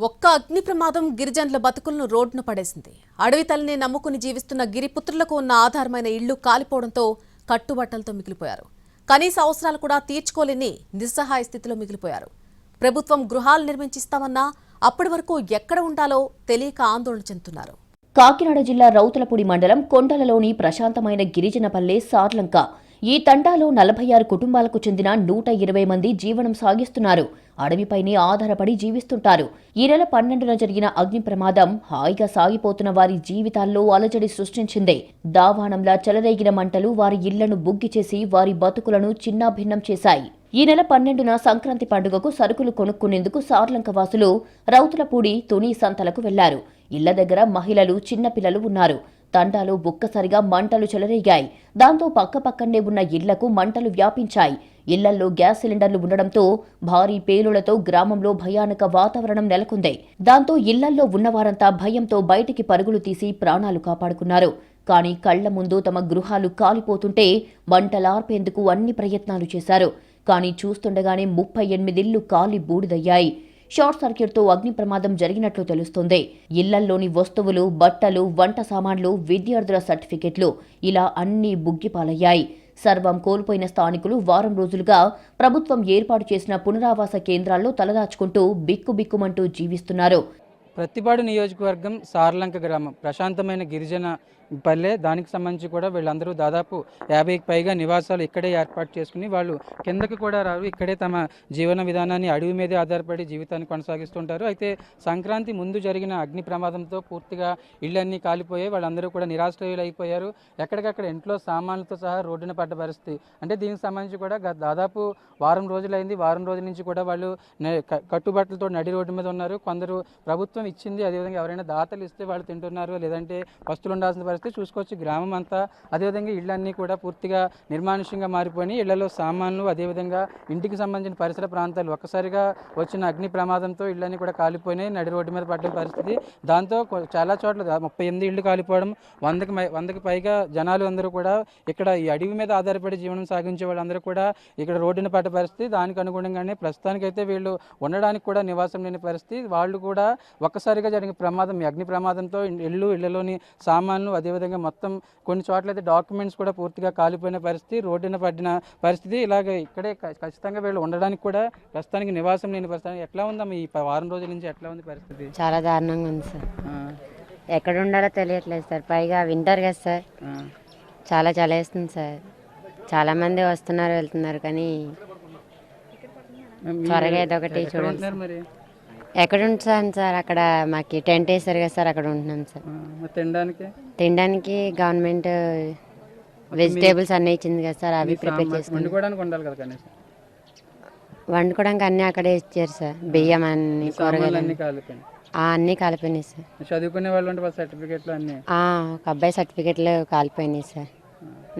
ఒక్క అగ్ని ప్రమాదం గిరిజనుల బతుకులను రోడ్డున పడేసింది. అడవి తల్లిని నమ్ముకుని జీవిస్తున్న గిరిపుత్రులకు ఉన్న ఆధారమైన ఇళ్ళు కాలిపోవడంతో కట్టుబట్టలతో మిగిలిపోయారు. కనీస అవసరాలు కూడా తీర్చుకోలేని నిస్సహాయ స్థితిలో మిగిలిపోయారు. ప్రభుత్వం గృహాలు నిర్మించిస్తామన్నా అప్పటి వరకు ఎక్కడ ఉండాలో తెలియక ఆందోళన చెందుతున్నారు. కాకినాడ జిల్లా రౌతులపూడి మండలం కొండలలోని ప్రశాంతమైన గిరిజనపల్లె సార్లంక. ఈ తండాలో నలభై ఆరు కుటుంబాలకు చెందిన నూట ఇరవై మంది జీవనం సాగిస్తున్నారు. అడవిపైనే ఆధారపడి జీవిస్తుంటారు. ఈ నెల పన్నెండున జరిగిన అగ్ని ప్రమాదం హాయిగా సాగిపోతున్న వారి జీవితాల్లో అలజడి సృష్టించింది. దావాణంలా చెలరేగిన మంటలు వారి ఇళ్ళను బుగ్గి చేసి వారి బతుకులను చిన్నాభిన్నం చేశాయి. ఈ నెల పన్నెండున సంక్రాంతి పండుగకు సరుకులు కొనుక్కునేందుకు సార్లంక వాసులు రౌతులపూడి తుని సంతలకు వెళ్ళారు. ఇళ్ళ దగ్గర మహిళలు చిన్నపిల్లలు ఉన్నారు. తండాలో బుక్కసరిగా మంటలు చెలరేగాయి. దాంతో పక్కపక్కనే ఉన్న ఇళ్ళకు మంటలు వ్యాపించాయి. ఇళ్ళల్లో గ్యాస్ సిలిండర్లు ఉండడంతో భారీ పేలులతో గ్రామంలో భయానక వాతావరణం నెలకొంది. దాంతో ఇళ్ళల్లో ఉన్నవారంతా భయంతో బయటికి పరుగులు తీసి ప్రాణాలు కాపాడుకున్నారు. కానీ కళ్ళ ముందు తమ గృహాలు కాలిపోతుంటే మంటలార్పేందుకు అన్ని ప్రయత్నాలు చేశారు. కానీ చూస్తుండగానే ముప్పై ఎనిమిదిళ్ళు కాలి బూడిదయ్యాయి. షార్ట్ సర్క్యూట్తో అగ్ని ప్రమాదం జరిగినట్లు తెలుస్తోంది. ఇళ్ళల్లోని వస్తువులు బట్టలు వంట సామాన్లు విద్యార్థుల సర్టిఫికెట్లు ఇలా అన్నీ బుగ్గిపాలయ్యాయి. సర్వం కోల్పోయిన స్థానికులు వారం రోజులుగా ప్రభుత్వం ఏర్పాటు చేసిన పునరావాస కేంద్రాల్లో తలదాచుకుంటూ బిక్కుబిక్కుమంటూ జీవిస్తున్నారు. ప్రతిపాడు నియోజకవర్గం సార్లంక గ్రామం. ప్రశాంతమైన గిరిజన పల్లె. దానికి సంబంధించి కూడా వీళ్ళందరూ దాదాపు యాభైకి పైగా నివాసాలు ఇక్కడే ఏర్పాటు చేసుకుని వాళ్ళు కిందకి కూడా రారు. ఇక్కడే తమ జీవన విధానాన్ని అడవి మీదే ఆధారపడి జీవితాన్ని కొనసాగిస్తుంటారు. అయితే సంక్రాంతి ముందు జరిగిన అగ్ని ప్రమాదంతో పూర్తిగా ఇళ్ళన్నీ కాలిపోయాయి వాళ్ళందరూ కూడా నిరాశ్రయులు అయిపోయారు ఎక్కడికక్కడ ఇంట్లో సామాన్లతో సహా రోడ్డున పడ్డ పరిస్థితి. అంటే దీనికి సంబంధించి కూడా దాదాపు వారం రోజులైంది. వారం రోజుల నుంచి కూడా వాళ్ళు కట్టుబాట్లతో కట్టుబట్టలతో నడి రోడ్డు మీద ఉన్నారు. కొందరు ప్రభుత్వం ఇచ్చింది అదేవిధంగా ఎవరైనా దాతలు ఇస్తే వాళ్ళు తింటున్నారు. లేదంటే వస్తువులు ఉండాల్సిన పరిస్థితి చూసుకోవచ్చు. గ్రామం అంతా అదేవిధంగా ఇళ్ళన్నీ కూడా పూర్తిగా నిర్మానుష్యంగా మారిపోయి ఇళ్ళలో సామాన్లు అదేవిధంగా ఇంటికి సంబంధించిన పరిసర ప్రాంతాలు ఒక్కసారిగా వచ్చిన అగ్ని ప్రమాదంతో ఇళ్ళన్నీ కూడా కాలిపోయినాయి. నడి రోడ్డు మీద పడ్డ పరిస్థితి. దాంతో చాలా చోట్ల ముప్పై ఎనిమిది ఇళ్ళు కాలిపోవడం వందకి వందకి పైగా జనాలు అందరూ కూడా ఇక్కడ ఈ అడవి మీద ఆధారపడి జీవనం సాగించే వాళ్ళందరూ కూడా ఇక్కడ రోడ్డున పడ్డ పరిస్థితి. దానికి అనుగుణంగానే ప్రస్తుతానికైతే వీళ్ళు ఉండడానికి కూడా నివాసం లేని పరిస్థితి. వాళ్ళు కూడా ఒక్కసారిగా జరిగిన ప్రమాదం అగ్ని ప్రమాదంతో ఇళ్ళు ఇళ్ళలోని సామాన్లు అదేవిధంగా మొత్తం కొన్ని చోట్ల అయితే డాక్యుమెంట్స్ కూడా పూర్తిగా కాలిపోయిన పరిస్థితి రోడ్డున పడిన పరిస్థితి. ఇలాగే ఇక్కడే ఖచ్చితంగా వీళ్ళు ఉండడానికి కూడా ప్రస్తుతానికి నివాసం లేని పరిస్థితి. ఎట్లా ఉందమ్మా ఈ వారం రోజుల నుంచి ఎట్లా ఉంది పరిస్థితి? చాలా దారుణంగా ఉంది సార్. ఎక్కడ ఉండాలో తెలియట్లేదు సార్. పైగా వింటర్ కదా సార్. ఆ. చాలా చలేస్తుంది సార్. చాలా మంది వస్తున్నారు వెళ్తున్నారు కానీ త్వరగా ఏదో ఒకటి చూడండి ఎక్కడ ఉంటాను సార్? అక్కడ మాకు టెంట్ వేస్తారు కదా సార్ అక్కడ ఉంటున్నాం సార్ మరి తినడానికి? తినడానికి గవర్నమెంట్ వెజిటేబుల్స్ అన్నీ ఇచ్చింది కదా సార్ అవి ప్రిపేర్ చేసుకుని వండుకోవడానికి ఉండాలి కదా కనీసం? వండుకోవడానికి అన్నీ అక్కడే ఇచ్చారు సార్. బియ్యం అన్ని కూరగాయలు అన్ని అన్నీ. కాలిపోయినాయి. ఆ, అన్నీ కాలిపోయినాయి సార్. చదువుకునే వాళ్ళు ఉంటే వాళ్ళ సర్టిఫికెట్లు అన్ని? ఆ, ఒక అబ్బాయి సర్టిఫికెట్లు కాలిపోయినాయి సార్.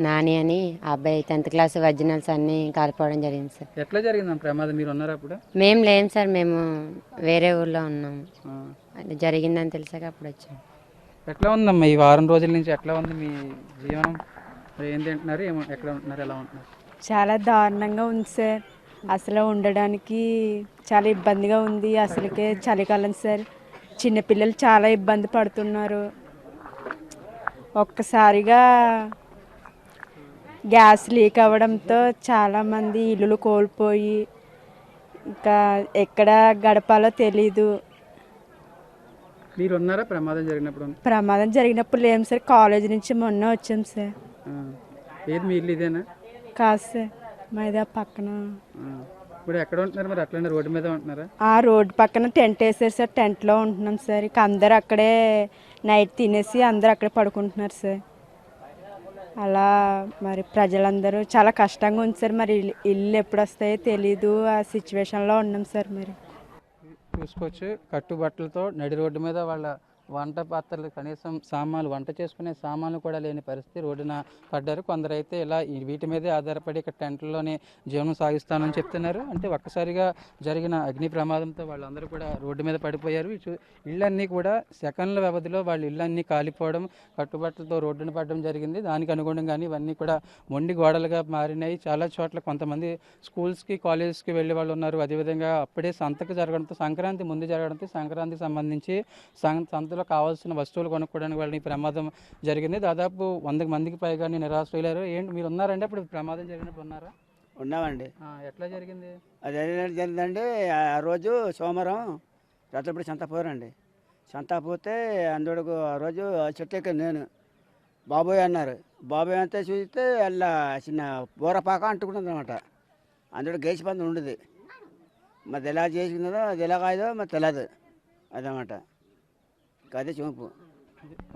నాని అని ఆ అబ్బాయి టెన్త్ క్లాస్ ఒరిజినల్స్ అన్నీ కాలిపోవడం జరిగింది సార్. ఎట్లా జరిగింది ప్రమాదం మీరు ఉన్నారు అప్పుడు? మేము లేం సార్ మేము వేరే ఊర్లో ఉన్నాము ఆ. అది జరిగిందని తెలిసాక అప్పుడు వచ్చాము ఎట్లా ఉందమ్మా ఈ వారం రోజుల నుంచి ఎట్లా ఉంది మీ జీవనం? ఏం తింటున్నారు? ఏమో ఎక్కడ ఉంటున్నారు? ఎలా ఉంటున్నారు? చాలా దారుణంగా ఉంది సార్. అసలు ఉండడానికి చాలా ఇబ్బందిగా ఉంది. అసలుకే చలికాలం సార్. చిన్నపిల్లలు చాలా ఇబ్బంది పడుతున్నారు. ఒక్కసారిగా గ్యాస్ లీక్ అవ్వడంతో చాలామంది ఇల్లులు కోల్పోయి ఇంకా ఎక్కడ గడపాలో తెలీదు. మీరు ఉన్నారా ప్రమాదం జరిగినప్పుడు? ప్రమాదం జరిగినప్పుడు లేము సార్. కాలేజ్ నుంచి మొన్న వచ్చాం సార్. ఏది మీ ఇల్లు ఇదేనా? కాదు సార్. మాది ఆ పక్కన. ఇప్పుడు ఎక్కడ ఉంటున్నారు మరి? అట్లనే రోడ్డు మీద ఉంటున్నారా? ఆ రోడ్డు పక్కన టెంట్ వేసారు సార్. టెంట్లో ఉంటున్నాం సార్. ఇక అందరు అక్కడే నైట్ తినేసి అందరు అక్కడే పడుకుంటున్నారు సార్. అలా మరి ప్రజలందరూ చాలా కష్టంగా ఉంది సార్. మరి ఇల్లు- ఇల్లు ఎప్పుడు వస్తాయో తెలీదు. ఆ సిచ్యువేషన్లో ఉన్నాం సార్ మరి. చూసుకోవచ్చు కట్టుబట్టలతో నడి రోడ్డు మీద వాళ్ళ వంట పాత్రలు కనీసం సామాన్లు వంట చేసుకునే సామాన్లు కూడా లేని పరిస్థితి రోడ్డున పడ్డారు. కొందరైతే ఇలా వీటి మీదే ఆధారపడి ఇక్కడ టెంట్లలోనే జీవనం సాగిస్తానని చెప్తున్నారు. అంటే ఒక్కసారిగా జరిగిన అగ్ని ప్రమాదంతో వాళ్ళందరూ కూడా రోడ్డు మీద పడిపోయారు. ఇళ్ళన్నీ కూడా సెకండ్ల వ్యవధిలో వాళ్ళ ఇళ్ళన్నీ కాలిపోవడం కట్టుబట్టలతో రోడ్డున పడడం జరిగింది. దానికి అనుగుణంగానే ఇవన్నీ కూడా మొండి గోడలుగా మారినాయి. చాలా చోట్ల కొంతమంది స్కూల్స్కి కాలేజెస్కి వెళ్ళే వాళ్ళు ఉన్నారు. అదేవిధంగా అప్పుడే సంతకు జరగడంతో సంక్రాంతి ముందు జరగడంతో సంక్రాంతికి సంబంధించి సంత సంతలో కావాల్సిన వస్తువులు కొనుక్కోవడానికి వాళ్ళని ప్రమాదం జరిగింది. దాదాపు వంద మందికి పైగా నిరాశ్రయులారు ఏంటి మీరు ఉన్నారండి అప్పుడు? ప్రమాదం జరిగినప్పుడు ఉన్నారా? ఉన్నామండి. ఎట్లా జరిగింది? అది జరిగిందండి ఆ రోజు సోమవారం రత్నపూడి సంత పోరండి సంత పోతే అందుకు ఆ రోజు చెట్టు ఎక్కాను నేను. బాబోయ్ అన్నారు. బాబోయ్ అంతే చూస్తే అలా చిన్న బోరపాక అంటుకున్నది అనమాట అందులో గేసి పంది ఉండదు మరి ఎలా చేసుకున్నదో అది ఎలా కాదో మరి తెలియదు అదనమాట. అదే చూపు.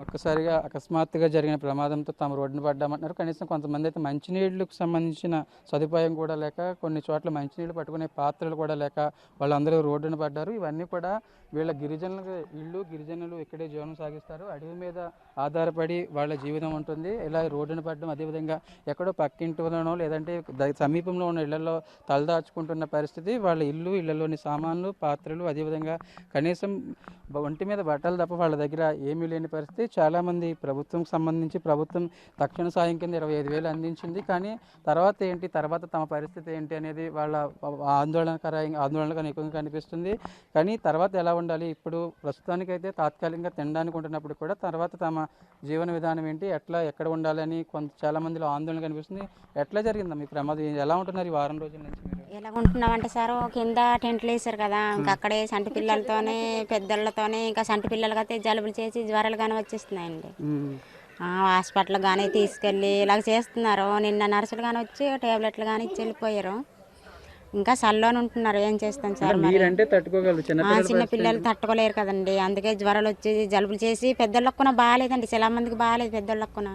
ఒక్కసారిగా అకస్మాత్తుగా జరిగిన ప్రమాదంతో తాము రోడ్డున పడ్డామంటున్నారు. కనీసం కొంతమంది అయితే మంచినీళ్ళకు సంబంధించిన సదుపాయం కూడా లేక కొన్ని చోట్ల మంచినీళ్ళు పట్టుకునే పాత్రలు కూడా లేక వాళ్ళందరూ రోడ్డున పడ్డారు. ఇవన్నీ కూడా వీళ్ళ గిరిజనులు ఇళ్ళు గిరిజనులు ఇక్కడే జీవనం సాగిస్తారు. అడవి మీద ఆధారపడి వాళ్ళ జీవితం ఉంటుంది. ఇలా రోడ్డున పడడం అదేవిధంగా ఎక్కడో పక్కింటిలోనో లేదంటే ద- సమీపంలో ఉన్న ఇళ్ళలో తలదాచుకుంటున్న పరిస్థితి వాళ్ళ ఇల్లు ఇళ్ళలోని సామాన్లు పాత్రలు అదేవిధంగా కనీసం ఒంటి మీద బట్టలు తప్ప వాళ్ళ దగ్గర ఏమీ లేని పరిస్థితి. చాలామంది ప్రభుత్వం సంబంధించి ప్రభుత్వం తక్షణ సాయం కింద ఇరవై ఐదు వేలు అందించింది. కానీ తర్వాత ఏంటి తర్వాత తమ పరిస్థితి ఏంటి అనేది వాళ్ళ ఆందోళనకర ఆందోళనకర ఎక్కువగా కనిపిస్తుంది. కానీ తర్వాత ఎలా ఉండాలి. ఇప్పుడు ప్రస్తుతానికైతే తాత్కాలికంగా తినడానికి ఉంటున్నప్పుడు కూడా తర్వాత తమ జీవన విధానం ఏంటి ఎట్లా ఎక్కడ ఉండాలని కొంత చాలా మందిలో ఆందోళన కనిపిస్తుంది. ఎట్లా జరిగిందా మీ ప్రమాదం? ఎలా ఉంటున్నారు ఈ వారం రోజుల నుంచి మీరు? ఎలా ఉంటున్నామంటే సార్ కింద టెంట్లు వేసారు కదా ఇంకా అక్కడే సంటి పిల్లలతోనే పెద్దోళ్ళతోనే ఇంకా సంటి పిల్లలకి అయితే జలుబులు చేసి జ్వరాలు కానీ వచ్చేస్తున్నాయండి హాస్పిటల్ కానీ తీసుకెళ్ళి ఇలాగ చేస్తున్నారు. నిన్న నర్సులు కానీ వచ్చి టాబ్లెట్లు కానీ ఇచ్చి వెళ్ళిపోయారు. ఇంకా సల్లోనే ఉంటున్నారు. ఏం చేస్తాం సార్ మరి? మీరంటే తట్టుకోగలరు. చిన్న పిల్లలు తట్టుకోలేరు కదండి. అందుకే జ్వరాలు వచ్చి జలుబులు చేసి పెద్దోళ్ళకు కూడా బాగాలేదండి. చాలా మందికి బాగాలేదు పెద్దోళ్ళకు కూడా.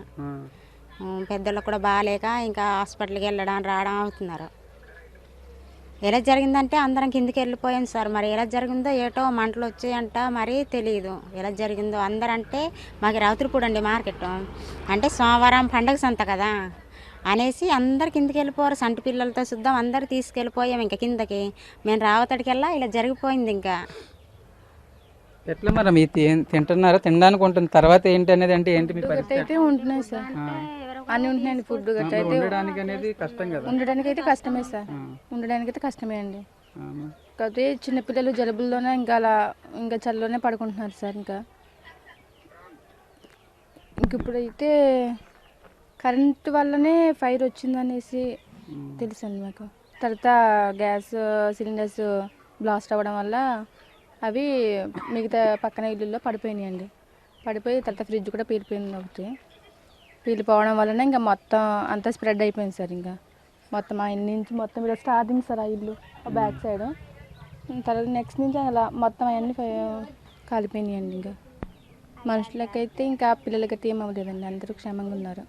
పెద్దోళ్ళకు కూడా బాగాలేక ఇంకా హాస్పిటల్కి వెళ్ళడం రావడం అవుతున్నారు. ఎలా జరిగిందంటే అందరం కిందికి వెళ్ళిపోయాం సార్. మరి ఎలా జరిగిందో ఏటో మంటలు వచ్చాయంట మరి తెలియదు ఎలా జరిగిందో అందరంటే మాకు రావుతురుపూడి అండి మార్కెట్. అంటే సోమవారం పండగ సంత కదా. అనేసి అందరు కిందికి వెళ్ళిపోరు. సంటి పిల్లలతో శుద్ధం అందరు తీసుకెళ్ళిపోయాం ఇంకా కిందకి. మేము రావతడికెల్లా ఇలా జరిగిపోయింది ఇంకా. ఎట్లా మరి మీ తింటున్నారా? తినడానికి ఉంటుంది. తర్వాత ఏంటి అనేది అంటే ఏంటి మీ పరిస్థితి? అయితే ఉంటున్నాయి సార్. అన్నీ ఉంటున్నాయండి ఫుడ్ గట్రా అయితే ఉండడానికి అనేది కష్టం కదా? ఉండడానికి అయితే కష్టమే సార్. ఉండడానికి అయితే కష్టమే అండి. కాకపోతే చిన్నపిల్లలు జలుబుల్లోనే ఇంకా అలా ఇంకా చల్లలోనే పడుకుంటున్నారు సార్ ఇంకా. ఇంక ఇప్పుడైతే కరెంట్ వల్లనే ఫైర్ వచ్చిందనేసి తెలుసండి మాకు. తర్వాత గ్యాస్ సిలిండర్స్ బ్లాస్ట్ అవ్వడం వల్ల అవి మిగతా పక్కన ఇల్లుల్లో పడిపోయినాయండి. పడిపోయి తర్వాత ఫ్రిడ్జ్ కూడా పీలిపోయింది ఒకటి పీలిపోవడం వలన ఇంకా మొత్తం అంతా స్ప్రెడ్ అయిపోయింది సార్ ఇంకా. మొత్తం ఆ ఇల్లు నుంచి మొత్తం ఇలా స్టార్టింగ్ సార్ ఆ ఇల్లు ఆ బ్యాక్ సైడ్. తర్వాత నెక్స్ట్ నుంచి అలా మొత్తం అవన్నీ కాలిపోయినాయండి ఇంకా. మనుషులకైతే ఇంకా పిల్లలకైతే ఏం అవ్వలేదండి. అందరూ క్షేమంగా ఉన్నారు.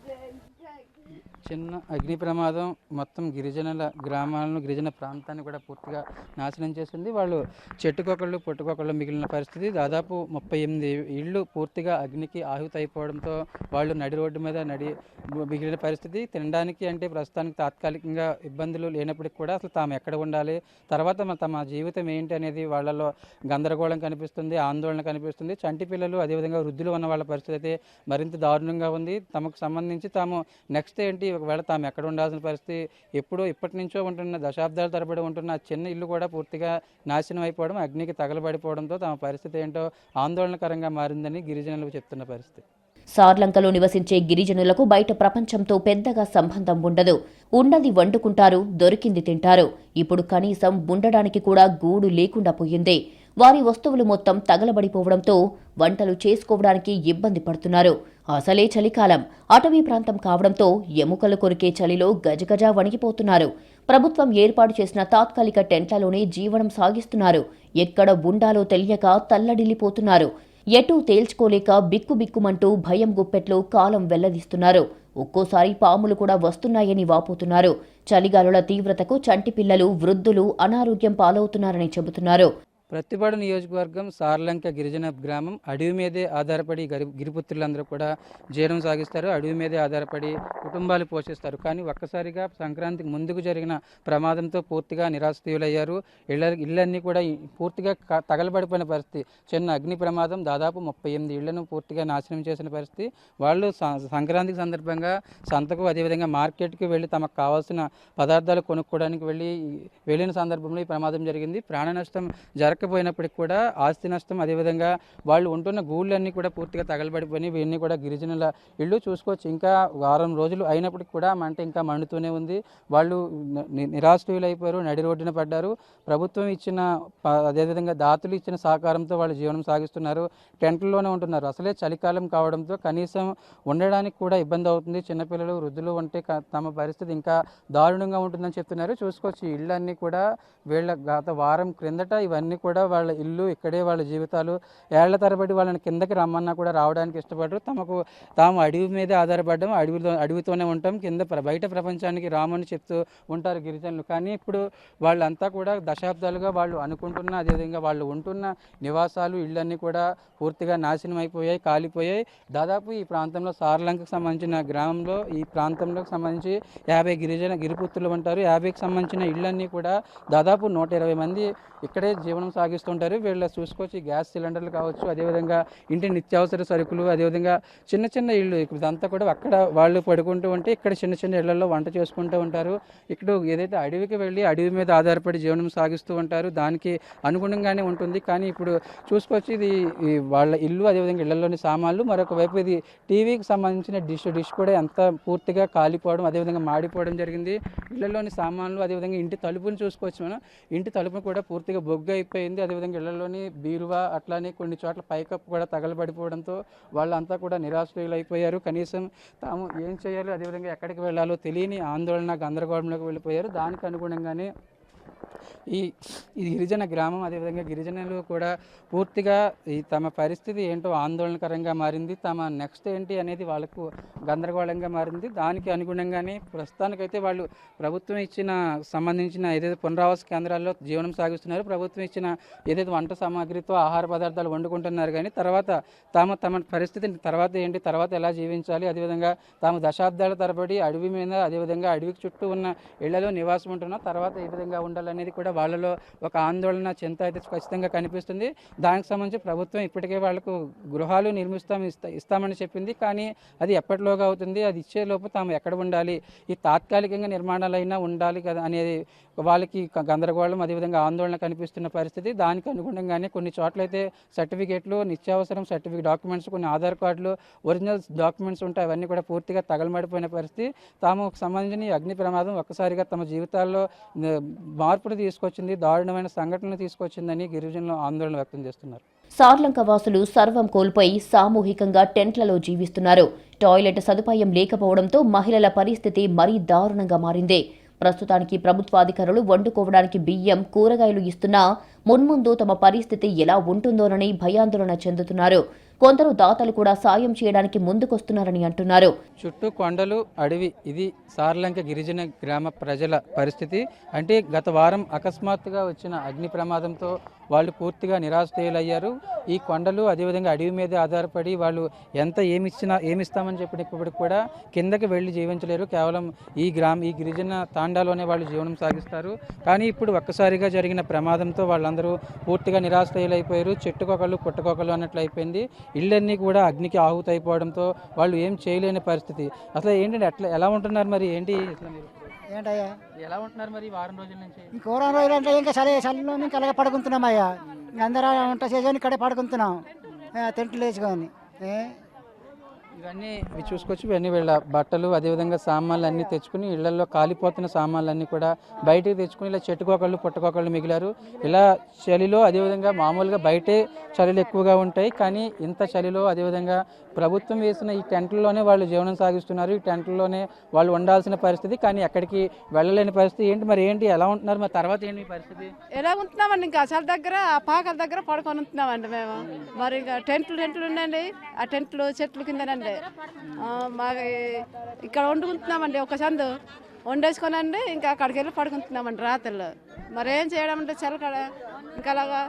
చిన్న అగ్ని ప్రమాదం మొత్తం గిరిజనుల గ్రామాలను గిరిజన ప్రాంతాన్ని కూడా పూర్తిగా నాశనం చేసింది. వాళ్ళు చెట్టుకొకళ్ళు పుట్టుకొకళ్ళు మిగిలిన పరిస్థితి. దాదాపు ముప్పై ఎనిమిది ఇళ్ళు పూర్తిగా అగ్నికి ఆహుతి అయిపోవడంతో వాళ్ళు నడి రోడ్డు మీద నడి మిగిలిన పరిస్థితి. తినడానికి అంటే ప్రస్తుతానికి తాత్కాలికంగా ఇబ్బందులు లేనప్పటికీ కూడా అసలు తాము ఎక్కడ ఉండాలి? తర్వాత తమ జీవితం ఏంటి అనేది వాళ్ళలో గందరగోళం కనిపిస్తుంది ఆందోళన కనిపిస్తుంది. చంటి పిల్లలు అదేవిధంగా వృద్ధులు ఉన్న వాళ్ళ పరిస్థితి అయితే మరింత దారుణంగా ఉంది. తమకు సంబంధించి తాము నెక్స్ట్ ఏంటి? ఒకవేళ తాము ఎక్కడ ఉండాల్సిన పరిస్థితి? ఎప్పుడో ఇప్పటి నుంచో ఉంటున్న దశాబ్దాల తరబడి ఉంటున్న చిన్న ఇల్లు కూడా పూర్తిగా నాశనం అయిపోవడం అగ్నికి తగలబడిపోవడంతో తమ పరిస్థితి ఏంటో ఆందోళనకరంగా మారిందని గిరిజనులు చెప్తున్న పరిస్థితి. సార్లంకలో నివసించే గిరిజనులకు బయట ప్రపంచంతో పెద్దగా సంబంధం ఉండదు. ఉన్నది వండుకుంటారు దొరికింది తింటారు. ఇప్పుడు కనీసం ఉండడానికి కూడా గూడు లేకుండా పోయింది. వారి వస్తువులు మొత్తం తగలబడిపోవడంతో వంటలు చేసుకోవడానికి ఇబ్బంది పడుతున్నారు. అసలే చలికాలం. అటవీ ప్రాంతం కావడంతో ఎముకలు కొరికే చలిలో గజగజ వణికిపోతున్నారు ప్రభుత్వం ఏర్పాటు చేసిన తాత్కాలిక టెంట్లలోనే జీవనం సాగిస్తున్నారు. ఎక్కడ ఉండాలో తెలియక తల్లడిల్లిపోతున్నారు. ఎటూ తేల్చుకోలేక బిక్కుబిక్కుమంటూ భయం గుప్పెట్లో కాలం వెల్లదిస్తున్నారు. ఒక్కోసారి పాములు కూడా వస్తున్నాయని వాపోతున్నారు. చలిగాలుల తీవ్రతకు చంటి పిల్లలు వృద్ధులు అనారోగ్యం పాలవుతున్నారని చెబుతున్నారు. ప్రతిపాడు నియోజకవర్గం సార్లంక గిరిజన గ్రామం అడవి మీదే ఆధారపడి గరి గిరిపుత్రులందరూ కూడా జీవనం సాగిస్తారు. అడవి మీదే ఆధారపడి కుటుంబాలు పోషిస్తారు. కానీ ఒక్కసారిగా సంక్రాంతికి ముందుకు జరిగిన ప్రమాదంతో పూర్తిగా నిరాశ్రయులయ్యారు. ఇళ్ళ ఇళ్ళన్నీ కూడా పూర్తిగా తగలబడిపోయిన పరిస్థితి. చిన్న అగ్ని ప్రమాదం దాదాపు ముప్పై ఎనిమిది ఇళ్ళను పూర్తిగా నాశనం చేసిన పరిస్థితి. వాళ్ళు సంక్రాంతికి సందర్భంగా సంతకు అదేవిధంగా మార్కెట్కి వెళ్ళి తమకు కావాల్సిన పదార్థాలు కొనుక్కోవడానికి వెళ్ళి వెళ్ళిన సందర్భంలో ఈ ప్రమాదం జరిగింది. ప్రాణ నష్టం జరగకపోయినప్పటికీ కూడా ఆస్తి నష్టం అదేవిధంగా వాళ్ళు ఉంటున్న గూళ్ళన్నీ కూడా పూర్తిగా తగలబడిపోయి ఇవన్నీ కూడా గిరిజనుల ఇళ్ళు చూసుకోవచ్చు. ఇంకా వారం రోజులు అయినప్పటికీ కూడా మంట ఇంకా మండుతూనే ఉంది. వాళ్ళు ని- నిరాశ్రయులు అయిపోయారు నడి రోడ్డున పడ్డారు. ప్రభుత్వం ఇచ్చిన ప- అదేవిధంగా దాతలు ఇచ్చిన సహకారంతో వాళ్ళు జీవనం సాగిస్తున్నారు. టెంట్లలోనే ఉంటున్నారు. అసలే చలికాలం కావడంతో కనీసం ఉండడానికి కూడా ఇబ్బంది అవుతుంది. చిన్నపిల్లలు వృద్ధులు ఉంటే తమ పరిస్థితి ఇంకా దారుణంగా ఉంటుందని చెప్తున్నారు. చూసుకోవచ్చు. ఇళ్ళన్నీ కూడా వీళ్ళ గత వారం క్రిందట ఇవన్నీ కూడా వాళ్ళ ఇల్లు ఇక్కడే వాళ్ళ జీవితాలు ఏళ్ళ తరబడి వాళ్ళని కిందకి రమ్మన్నా కూడా రావడానికి ఇష్టపడరు. తమకు తాము అడవి మీదే ఆధారపడడం అడవిలో అడవితోనే ఉంటాం కింద బయట ప్రపంచానికి రామని చెప్తూ ఉంటారు గిరిజనులు. కానీ ఇప్పుడు వాళ్ళంతా కూడా దశాబ్దాలుగా వాళ్ళు అనుకుంటున్న అదేవిధంగా వాళ్ళు ఉంటున్న నివాసాలు ఇళ్ళన్నీ కూడా పూర్తిగా నాశనం అయిపోయాయి కాలిపోయాయి. దాదాపు ఈ ప్రాంతంలో సార్లంకకు సంబంధించిన గ్రామంలో ఈ ప్రాంతంలోకి సంబంధించి యాభై గిరిజన గిరిపుత్రులు ఉంటారు. యాభైకి సంబంధించిన ఇళ్ళన్నీ కూడా దాదాపు నూట ఇరవై మంది ఇక్కడే జీవనం సాగిస్తుంటారు వీళ్ళ చూసుకోవచ్చు గ్యాస్ సిలిండర్లు కావచ్చు అదేవిధంగా ఇంటి నిత్యావసర సరుకులు అదేవిధంగా చిన్న చిన్న ఇళ్ళు ఇదంతా కూడా అక్కడ వాళ్ళు పడుకుంటూ ఉంటే ఇక్కడ చిన్న చిన్న ఇళ్ళలో వంట చేసుకుంటూ ఉంటారు. ఇక్కడ ఏదైతే అడవికి వెళ్ళి అడవి మీద ఆధారపడి జీవనం సాగిస్తూ ఉంటారు దానికి అనుగుణంగానే ఉంటుంది. కానీ ఇప్పుడు చూసుకోవచ్చు ఇది వాళ్ళ ఇల్లు అదేవిధంగా ఇళ్ళలోని సామాన్లు మరొక వైపు ఇది టీవీకి సంబంధించిన డిష్ డిష్ కూడా ఎంత పూర్తిగా కాలిపోవడం అదేవిధంగా మాడిపోవడం జరిగింది. ఇళ్ళలోని సామాన్లు అదేవిధంగా ఇంటి తలుపుని చూసుకోవచ్చు మనం. ఇంటి తలుపు కూడా పూర్తిగా బొగ్గు అయింది. అదేవిధంగా ఇళ్ళలోని బీరువా అట్లానే కొన్ని చోట్ల పైకప్పు కూడా తగలబడిపోవడంతో వాళ్ళంతా కూడా నిరాశ్రయులైపోయారు. కనీసం తాము ఏం చేయాలో అదేవిధంగా ఎక్కడికి వెళ్ళాలో తెలియని ఆందోళన గందరగోళంలోకి వెళ్ళిపోయారు. దానికి అనుగుణంగానే ఈ ఈ గిరిజన గ్రామం అదేవిధంగా గిరిజనులు కూడా పూర్తిగా ఈ తమ పరిస్థితి ఏంటో ఆందోళనకరంగా మారింది. తమ నెక్స్ట్ ఏంటి అనేది వాళ్ళకు గందరగోళంగా మారింది. దానికి అనుగుణంగానే ప్రస్తుతానికైతే వాళ్ళు ప్రభుత్వం ఇచ్చిన సంబంధించిన ఏదైతే పునరావాస కేంద్రాల్లో జీవనం సాగిస్తున్నారు ప్రభుత్వం ఇచ్చిన ఏదైతే వంట సామాగ్రితో ఆహార పదార్థాలు వండుకుంటున్నారు కానీ తర్వాత తాము తమ పరిస్థితిని తర్వాత ఏంటి తర్వాత ఎలా జీవించాలి అదేవిధంగా తాము దశాబ్దాల తరబడి అడవి మీద అదేవిధంగా అడవికి చుట్టూ ఉన్న ఇళ్ళలో నివాసం ఉంటున్నా తర్వాత ఏ విధంగా ఉండాలి అనేది కూడా వాళ్ళలో ఒక ఆందోళన చింత అయితే ఖచ్చితంగా కనిపిస్తుంది. దానికి సంబంధించి ప్రభుత్వం ఇప్పటికే వాళ్ళకు గృహాలు నిర్మిస్తాం ఇస్తా ఇస్తామని చెప్పింది. కానీ అది ఎప్పటిలోగా అవుతుంది? అది ఇచ్చేలోపు తాము ఎక్కడ ఉండాలి? ఈ తాత్కాలికంగా నిర్మాణాలైనా ఉండాలి కదా అనేది వాళ్ళకి గందరగోళం అదేవిధంగా ఆందోళన కనిపిస్తున్న పరిస్థితి. దానికి అనుగుణంగానే కొన్ని చోట్లయితే సర్టిఫికేట్లు నిత్యావసరం సర్టిఫికేట్ డాక్యుమెంట్స్ కొన్ని ఆధార్ కార్డులు ఒరిజినల్ డాక్యుమెంట్స్ ఉంటాయి. అవన్నీ కూడా పూర్తిగా తగలమడిపోయిన పరిస్థితి. తాము సంబంధించిన అగ్ని ప్రమాదం ఒక్కసారిగా తమ జీవితాల్లో మార్పును తీసుకొచ్చింది దారుణమైన సంఘటనలు తీసుకొచ్చిందని గిరిజనులు ఆందోళన వ్యక్తం చేస్తున్నారు. సార్లంక వాసులు సర్వం కోల్పోయి సామూహికంగా టెంట్లలో జీవిస్తున్నారు. టాయిలెట్ సదుపాయం లేకపోవడంతో మహిళల పరిస్థితి మరీ దారుణంగా మారింది. ప్రస్తుతానికి ప్రభుత్వాధికారులు వండుకోవడానికి బియ్యం కూరగాయలు ఇస్తున్నా మున్ముందు తమ పరిస్థితి ఎలా ఉంటుందోనని భయాందోళన చెందుతున్నారు. కొందరు దాతలు కూడా సాయం చేయడానికి ముందుకొస్తున్నారని అంటున్నారు. చుట్టూ కొండలు అడవి ఇది సార్లంక గిరిజన గ్రామ ప్రజల పరిస్థితి. అంటే గత వారం అకస్మాత్తుగా వచ్చిన అగ్ని ప్రమాదంతో వాళ్ళు పూర్తిగా నిరాశ్రయులయ్యారు. ఈ కొండలు అదేవిధంగా అడవి మీద ఆధారపడి వాళ్ళు ఎంత ఏమిచ్చినా ఏమిస్తామని చెప్పినప్పటికి కూడా కిందకి వెళ్ళి జీవించలేరు. కేవలం ఈ గ్రామ ఈ గిరిజన తాండాలోనే వాళ్ళు జీవనం సాగిస్తారు. కానీ ఇప్పుడు ఒక్కసారిగా జరిగిన ప్రమాదంతో వాళ్ళందరూ పూర్తిగా నిరాశ్రయులైపోయారు. చెట్టుకొకళ్ళు పుట్టకొకళ్ళు అన్నట్లు అయిపోయింది. ఇళ్ళన్నీ కూడా అగ్నికి ఆహుతైపోవడంతో అయిపోవడంతో వాళ్ళు ఏం చేయలేని పరిస్థితి. అసలు ఏంటంటే అట్లా ఎలా ఉంటున్నారు మరి? ఏంటి ఇట్లా మీరు? ఏంటయ్యా? ఎలా ఉంటున్నారు మరి వారం రోజుల నుంచి? ఈ కూర రోజులు అంటే ఇంకా చలి చలిలో ఇంకా అలాగే పడుకుంటున్నాం అయ్యా అందరూ వంట చేసుకొని ఇక్కడే పడుకుంటున్నాం. ఆ, టెంట్లు వేసుకొని? ఇవన్నీ ఇవి చూసుకోవచ్చు ఇవన్నీ వీళ్ళ బట్టలు అదేవిధంగా సామాన్లు అన్నీ తెచ్చుకుని ఇళ్ళలో కాలిపోతున్న సామాన్లు అన్నీ కూడా బయటకు తెచ్చుకుని ఇలా చెట్టుకోకళ్ళు పుట్టుకోకళ్ళు మిగిలారు. ఇలా చలిలో అదేవిధంగా మామూలుగా బయటే చలిలు ఎక్కువగా ఉంటాయి కానీ ఇంత చలిలో అదేవిధంగా ప్రభుత్వం వేసిన ఈ టెంట్లలోనే వాళ్ళు జీవనం సాగిస్తున్నారు. ఈ టెంట్లలోనే వాళ్ళు ఉండాల్సిన పరిస్థితి కానీ ఎక్కడికి వెళ్ళలేని పరిస్థితి. ఏంటి మరి ఏంటి ఎలా ఉంటున్నారు? మరి తర్వాత ఏంటి మీ పరిస్థితి? ఎలా ఉంటున్నామండి? ఇంకా అసలు దగ్గర పాకల దగ్గర పడుకొని ఉంటున్నామండి మేము. మరి ఇంకా టెంట్లు టెంట్లు ఉన్నాయండి ఆ టెంట్లు చెట్లు కిందనండి. మా మాకు ఇక్కడ వండుకుంటున్నామండి ఒక సందు వండేసుకోనండి ఇంకా అక్కడికి వెళ్ళి పడుకుంటున్నామండి రాత్రులు మరి ఏం చేయడం అంటే చలకడ ఇంకా అలాగా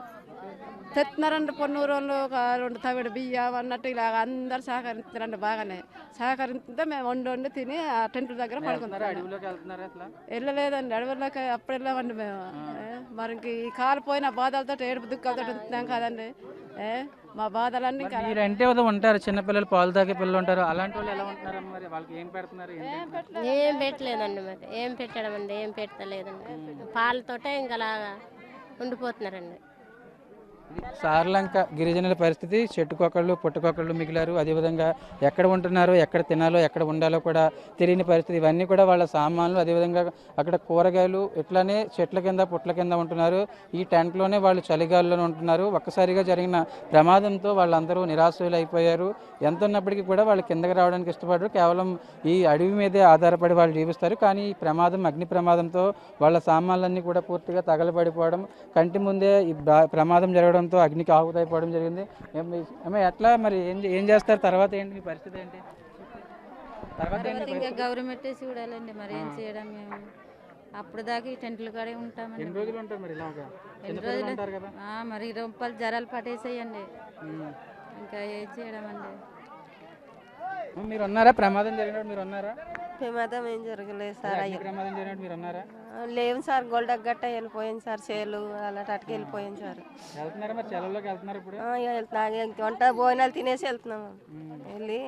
తెస్తున్నారండి పొన్నూరు వాళ్ళు ఒక రెండు తవిడ బియ్యం అన్నట్టు ఇలా అందరు సహకరిస్తున్నారండి బాగానే. సహకరిస్తుంటే మేము వండి వండి తిని ఆ టెంట్ దగ్గర పడుకుంటాం. అడవిలోకి వెళ్ళలేదండి అడవుల్లోకి అప్పుడు వెళ్ళామండి మేము. మరి ఇంక ఈ కాలిపోయిన బాధలతో ఏడుపు దుఃఖాలతో ఉంటున్నాం కదండి. ఏ మా బాధలన్నీ ఇంకా మీరు అంటే ఏదో ఉంటారు చిన్నపిల్లలు పాలు తాగే పిల్లలు ఉంటారు అలాంటి వాళ్ళు ఎలా ఉంటున్నారు మరి? వాళ్ళకి ఏం పెడుతున్నారు? ఏం పెట్టలేదండి. మరి. ఏం పెట్టడం అండి ఏం పెట్టలేదండి పాలతోటే ఇంకా అలాగా ఉండిపోతున్నారండి. సార్లంక గిరిజనుల పరిస్థితి చెట్టుకొకళ్ళు పుట్టుకొకళ్ళు మిగిలారు. అదేవిధంగా ఎక్కడ ఉంటున్నారో ఎక్కడ తినాలో ఎక్కడ ఉండాలో కూడా తెలియని పరిస్థితి. ఇవన్నీ కూడా వాళ్ళ సామాన్లు. అదేవిధంగా అక్కడ కూరగాయలు ఇట్లానే చెట్ల కింద పుట్ల కింద ఉంటున్నారు. ఈ టెంట్లోనే వాళ్ళు చలిగాల్లో ఉంటున్నారు. ఒక్కసారిగా జరిగిన ప్రమాదంతో వాళ్ళందరూ నిరాశలు అయిపోయారు ఎంత ఉన్నప్పటికీ కూడా వాళ్ళు కిందకి రావడానికి ఇష్టపడరు. కేవలం ఈ అడవి మీదే ఆధారపడి వాళ్ళు జీవిస్తారు. కానీ ఈ ప్రమాదం అగ్ని ప్రమాదంతో వాళ్ళ సామాన్లన్నీ కూడా పూర్తిగా తగలబడిపోవడం కంటి ముందే ఈ ప్రమాదం జరగడం జరగడంతో అగ్నికి ఆహుతైపోవడం జరిగింది. ఏం- ఏమో ఎట్లా మరి ఏం ఏం చేస్తారు? తర్వాత ఏంటి మీ పరిస్థితి ఏంటి? తర్వాత ఇంకా? గవర్నమెంట్ చూడాలండి. మరి ఏం చేయడం మేము? అప్పుడు దాకా ఈ టెంట్లు కాడే ఉంటామండి ఎన్ని రోజులు ఉంటారు మరి ఇలాగా ఎన్ని రోజులు ఉంటారు కదా? ఆ, మరి రొంపలు జ్వరాలు పట్టేసేయండి. ఇంకా ఏం చేయడం అండి మీరు ఉన్నారా? ప్రమాదం జరిగినప్పుడు మీరు ఉన్నారా? ప్రమాదం ఏం జరగలేదు సార్. అగ్ని ప్రమాదం జరిగినప్పుడు మీరు ఉన్నారా? లేవు సార్ గొల్డక్ గట్ట వెళ్ళిపోయింది సార్ చేలు అలా అటుకి వెళ్ళిపోయింది సార్. వెళ్తున్నారా మరి? చెలవులోకి వెళ్తున్నారు ఇప్పుడు? ఆ, ఇక వెళ్తున్నా ఇక వంట భోజనాలు తినేసి వెళ్తున్నాము వెళ్ళి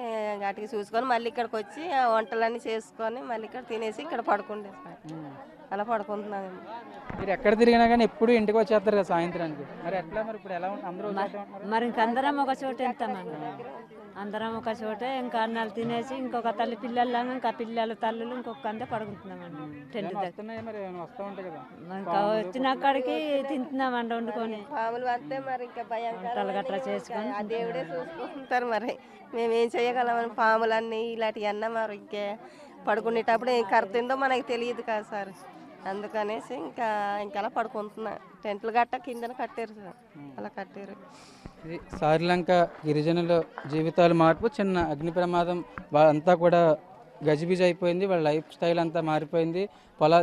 అటుకి చూసుకొని మళ్ళీ ఇక్కడికి వచ్చి ఆ వంటలన్నీ చేసుకొని మళ్ళీ ఇక్కడ తినేసి ఇక్కడ పడుకుండే సార్. ఉమ్. అలా పడుకుంటున్నాము మీరు ఎక్కడ తిరిగినా కానీ ఎప్పుడు ఇంటికి వచ్చేస్తారు కదా సాయంత్రానికి. మరి ఎట్లా మరి ఇప్పుడు ఎలా అందరూ ఒక చోటే ఉంటున్నారా? మరి ఇంకందరం ఒక చోట వెళ్తామండి. అందరం ఒక చోటే ఇంకా అన్నాలు తినేసి ఇంకొక తల్లి పిల్లలు ఇంకా పిల్లలు తల్లులు ఇంకొక అంతా పడుకుంటున్నామండి. టెంట్ ఇంకా వచ్చిన అక్కడికి తింటున్నామండి వండుకొని. పాములు వస్తే మరి ఇంకా వంటలు గట్రా చేసుకొని. దేవుడే చూసుకుంటారు మరి. మేము ఏం చేయగలమని పాములన్నీ ఇలాంటివి అన్నా మరి ఇంకే పడుకునేటప్పుడు ఏం కరుతుందో మనకి తెలియదు కదా సార్. అందుకనేసి ఇంకా ఇంకలా పడుకుంటున్నా. టెంట్లు గట్ట కిందన కట్టారు సార్. అలా కట్టారు. ఇది సారిలంక గిరిజనుల జీవితాలు మార్పు చిన్న అగ్ని ప్రమాదం అంతా కూడా గజిబిజి అయిపోయింది. వాళ్ళ లైఫ్ స్టైల్ అంతా మారిపోయింది. పొలా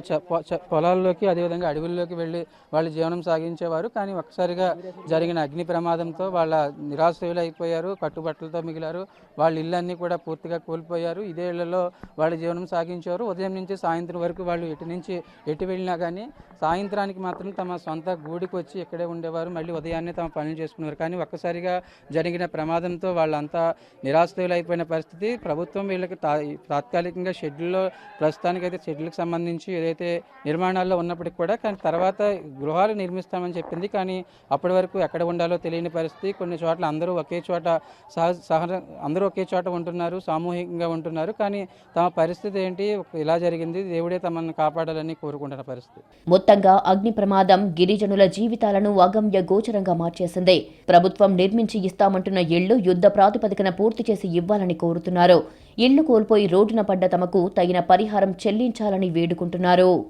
పొలాల్లోకి అదేవిధంగా అడవుల్లోకి వెళ్ళి వాళ్ళు జీవనం సాగించేవారు. కానీ ఒక్కసారిగా జరిగిన అగ్ని ప్రమాదంతో వాళ్ళ నిరాశ్రయులు అయిపోయారు కట్టుబట్టలతో మిగిలారు. వాళ్ళ ఇళ్ళన్నీ కూడా పూర్తిగా కోల్పోయారు. ఇదే ఇళ్ళలో వాళ్ళు జీవనం సాగించేవారు. ఉదయం నుంచి సాయంత్రం వరకు వాళ్ళు ఎటు నుంచి ఎటు వెళ్ళినా కానీ సాయంత్రానికి మాత్రం తమ సొంత గూడికి వచ్చి ఇక్కడే ఉండేవారు. మళ్ళీ ఉదయాన్నే తమ పనులు చేసుకునేవారు. కానీ ఒక్కసారిగా జరిగిన ప్రమాదంతో వాళ్ళంతా నిరాశ్రయులు అయిపోయిన పరిస్థితి. ప్రభుత్వం వీళ్ళకి తా తాత్కాలికంగా షెడ్యూల్లో ప్రస్తుతానికైతే షెడ్యూల్కి సంబంధించి ఏదైతే నిర్మాణాల్లో ఉన్నప్పటికీ కూడా కానీ తర్వాత గృహాలు నిర్మిస్తామని చెప్పింది. కానీ అప్పటి వరకు ఎక్కడ ఉండాలో తెలియని పరిస్థితి. కొన్ని చోట్ల అందరూ ఒకే చోట సహ సహ అందరూ ఒకే చోట ఉంటున్నారు సామూహికంగా ఉంటున్నారు. కానీ తమ పరిస్థితి ఏంటి? ఇలా జరిగింది. దేవుడే తమను కాపాడాలని కోరుకుంటున్న పరిస్థితి. మొత్తంగా అగ్ని ప్రమాదం గిరిజనుల జీవితాలను అగమ్య గోచరంగా మార్చేసింది. ప్రభుత్వం నిర్మించి ఇస్తామంటున్న ఇళ్ళు యుద్ధ ప్రాతిపదికన పూర్తి చేసి ఇవ్వాలని కోరుతున్నారు. ఇళ్ళు కోల్పోయి రోడ్డున పడ్డ తమకు తగిన పరిహారం చెల్లించాలని వేడుకుంటున్నారు.